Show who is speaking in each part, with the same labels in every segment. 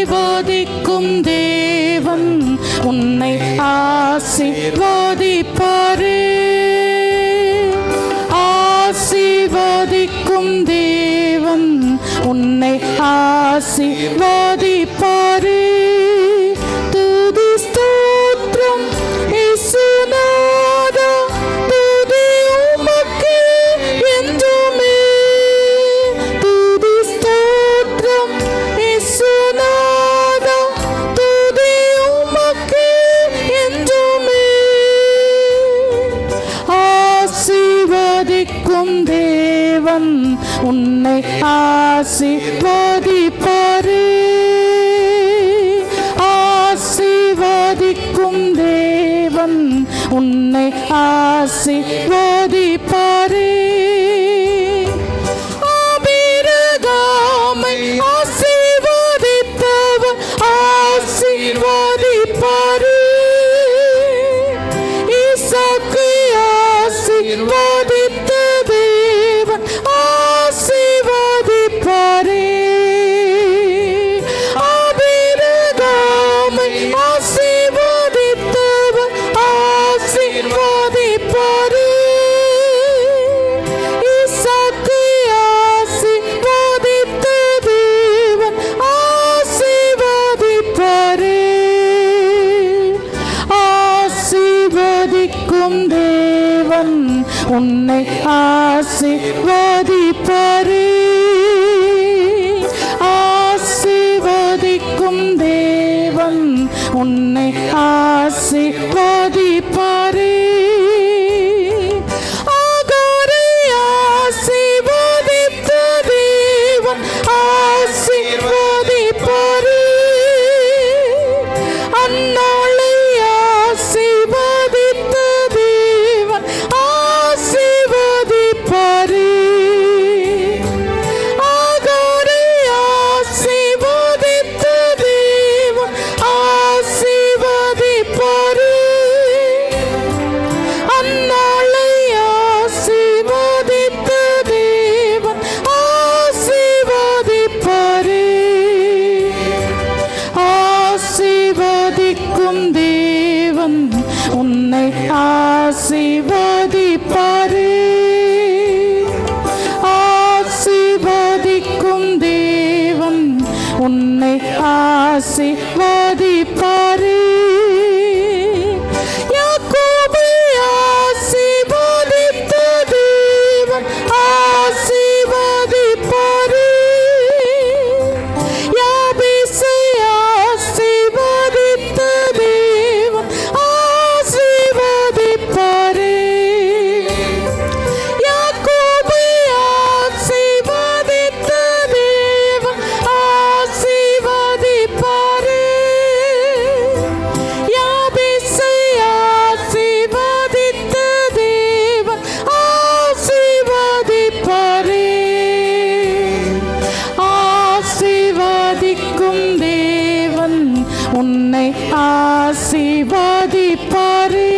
Speaker 1: ஆசிர்வதிக்கும் தேவன் உன்னை ஆசிர்வதிப்பாரே. ஆசிர்வதிக்கும் தேவன் உன்னை ஆசிர்வதிப்பாரே. தேவன் உன்னை ஆசீர்வதிப்பாரே ஆசிர்வதிக்கும் தேவன் உன்னை ஆசிர்வதி ஆசீர்வதிக்கும் தேவன் உன்னை ஆசிர்வதிப்பரு. ஆசிர்வதிக்கும் தேவன் உன்னை ஆசீர்வதிப்பாரே. உன்னை ஆசீர்வதிப்பாரே. ஆசீர்வதிக்கும் தேவன் உன்னை ஆசீர்வதிப்பாரே. உன்னை ஆசீர்வதிப்பாரே.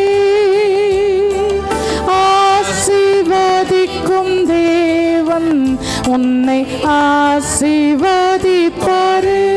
Speaker 1: ஆசீர்வதிக்கும் தேவன் உன்னை ஆசீர்வதிப்பாரே.